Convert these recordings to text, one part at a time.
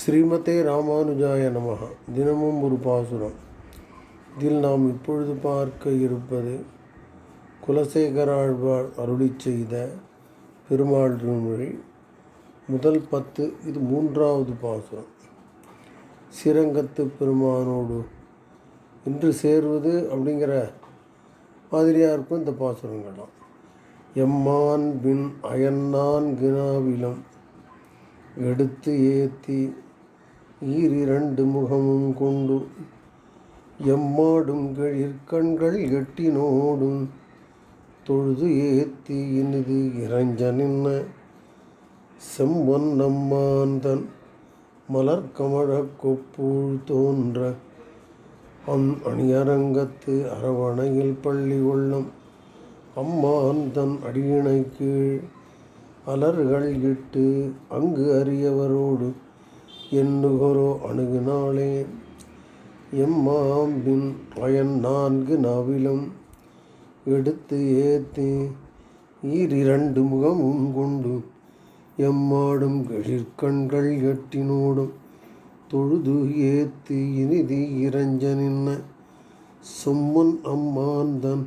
ஸ்ரீமதே ராமானுஜாய நமஹ தினமும் ஒரு பாசுரம். இதில் நாம் இப்பொழுது பார்க்க இருப்பது குலசேகராழ்வார் அருளி செய்த பெருமாள் திருமொழி. முதல் பத்து இது மூன்றாவது பாசுரம். சிரங்கத்து பெருமானோடு இன்று சேர்வது அப்படிங்கிற மாதிரியாக இருக்கும் இந்த பாசுரங்கள்லாம். எம்மான் பின் அயன்னான் கினாவிலம் எடுத்து ஏத்தி ஈரிரண்டு முகமும் கொண்டு எம்மாடும் கண்கள் எட்டினோடும் தொழுது ஏத்தி இனிது இறைஞ்ச நின்ன செம்பொன் நம்மாந்தன் மலர்கமழக் கொப்பூழ் தோன்ற அம் அணியரங்கத்து அரவணையில் பள்ளி கொள்ளும் அம்மாந்தன் அடியினை கீழ் அலர்கள் இட்டு அங்கு அறியவரோடு எண்ணுகரோ அணுகுனாளே. எம்மாம்பின் பயன் நான்கு நவிலும் எடுத்து ஏத்து. ஈரிரண்டு முகமும் கொண்டு எம்மாடும் கழிற்கண்கள் எட்டினோடும் தொழுது ஏத்து இனிதி இறஞ்ச நின்ன சொம்முன் அம்மாந்தன்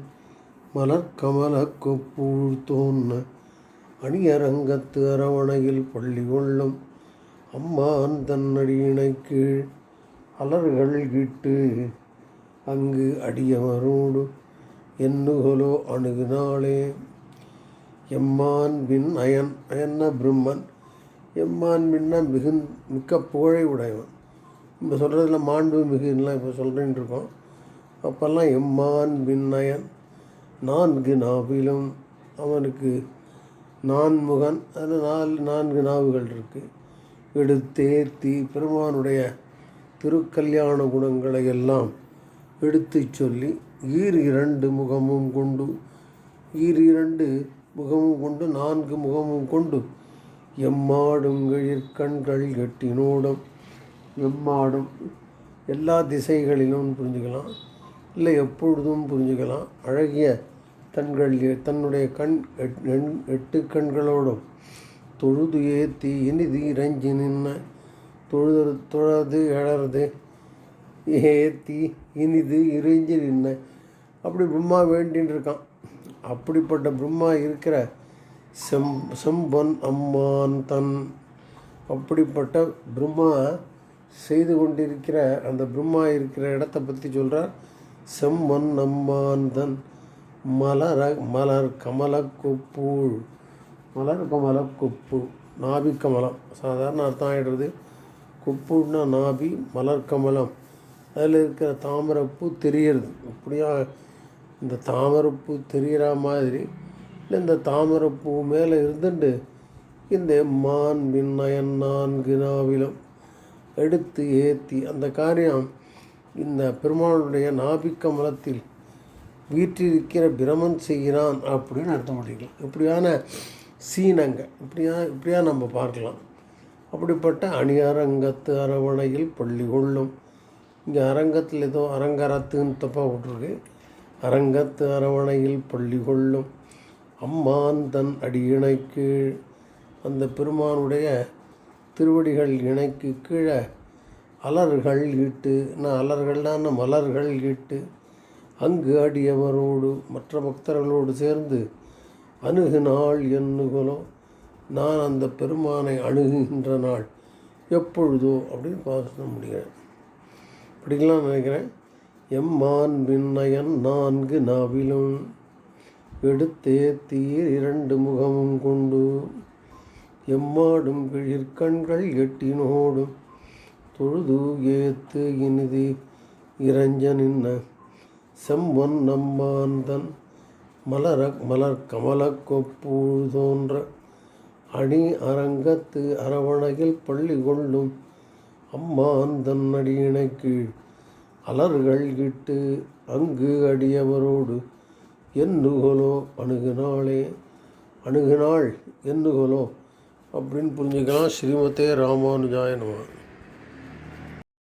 மலர்கமலக் கொப்பூழ் தோன்ன அணியரங்கத்து அரவணையில் பள்ளி கொள்ளும் அம்மான் தன்னடியினை கீழ் அலர்கள் கிட்டு அங்கு அடியவரோடு எண்ணுகலோ அணுகுனாளே. எம்மான் பின் அயன் அயன்ன பிரம்மன். எம்மான் பின்ன மிகுந் மிக்க புகழை உடையவன். இப்போ சொல்கிறதுல மாண்பு மிகுலாம் இப்போ சொல்கிறேன்னு இருக்கோம். அப்போல்லாம் எம்மான் பின் அயன் நான்கு நாவிலும் அவனுக்கு நான்முகன். அதில் நாலு நான்கு நாவுகள் இருக்குது எடுத்தேத்தி பெருமானுடைய திருக்கல்யாண குணங்களை எல்லாம் எடுத்து சொல்லி ஈர் இரண்டு முகமும் கொண்டு ஈர் இரண்டு முகமும் கொண்டு நான்கு முகமும் கொண்டு எம்மாடும் கண்கள் எட்டினோடும் எம்மாடும் எல்லா திசைகளிலும் புரிஞ்சுக்கலாம். இல்லை எப்பொழுதும் புரிஞ்சுக்கலாம். அழகிய தன்கள் தன்னுடைய கண் எட்டு கண்களோடும் தொழுது ஏத்தி இனிது இறைஞ்சி நின்ன. தொழுது தொழது எழறது ஏத்தி இனிது இறைஞ்சி நின்ன. அப்படி பிரம்மா வேண்டின்னு இருக்கான் அப்படிப்பட்ட பிரம்மா இருக்கிற செம் செம்பன் அம்மான் தன். அப்படிப்பட்ட பிரம்மா செய்து கொண்டிருக்கிற அந்த பிரம்மா இருக்கிற இடத்த பற்றி சொல்கிறார் செம்மன் அம்மான் தன். மலர மலர் கமல மலர் கமல கொப்பு நாபி கமலம். சாதாரண அர்த்தம் ஆகிடுறது கொப்புன்னா நாபி மலர் கமலம். அதில் இருக்கிற தாமரப்பூ தெரிகிறது இப்படியா இந்த தாமரப்பூ தெரிகிற மாதிரி இல்லை இந்த தாமரப்பூ மேலே இருந்துட்டு இந்த மான் விண்ணயன் நான்கு நாவிலும் எடுத்து ஏற்றி அந்த காரியம் இந்த பெருமாளுடைய நாபிக்கமலத்தில் வீற்றிருக்கிற பிரமன் செய்கிறான் அப்படின்னு அர்த்தம் பண்ணிக்கலாம். இப்படியான சீனங்க இப்படியா இப்படியா நம்ம பார்க்கலாம். அப்படிப்பட்ட அணியரங்கத்து அரவணையில் பள்ளி கொள்ளும். இங்கே அரங்கத்தில் ஏதோ அரங்கரத்துன்னு தப்பாக விட்ருக்கு அரங்கத்து அரவணையில் பள்ளி கொள்ளும். அம்மான் தன் அடியினை கீழ். அந்த பெருமானுடைய திருவடிகள் இணைக்கு கீழே அலர்கள் ஈட்டு நான் அலர்கள்னா மலர்கள் ஈட்டு அங்கு அடியவரோடு மற்ற பக்தர்களோடு சேர்ந்து அணுகு நாள் எண்ணுகளோ நான் அந்த பெருமானை அணுகுகின்ற நாள் எப்பொழுதோ? அப்படின்னு பார்க்க முடிகிறேன் படிக்கலாம் நினைக்கிறேன். எம்மான் விண்ணயன் நான்கு நாவிலும் எடுத்தே தீர் இரண்டு முகமும் கொண்டு எம்மாடும் கிழிற்கண்கள் எட்டினோடும் தொழுது ஏத்து இனிதி இறஞ்ச நின்ன செம்பொன் நம்மாந்தன் மலர மலர் கமல அணி அரங்கத்து அரவணையில் பள்ளி கொள்ளும் அம்மாந்தன் அடியினை கீழ் அலர்கள் இட்டு அங்கு அடியவரோடு எண்ணுகோலோ அணுகுனாளே அணுகுனாள் எண்ணுகோலோ அப்படின்னு புரிஞ்சுக்கலாம். ஸ்ரீமதே ராமானுஜாய நம.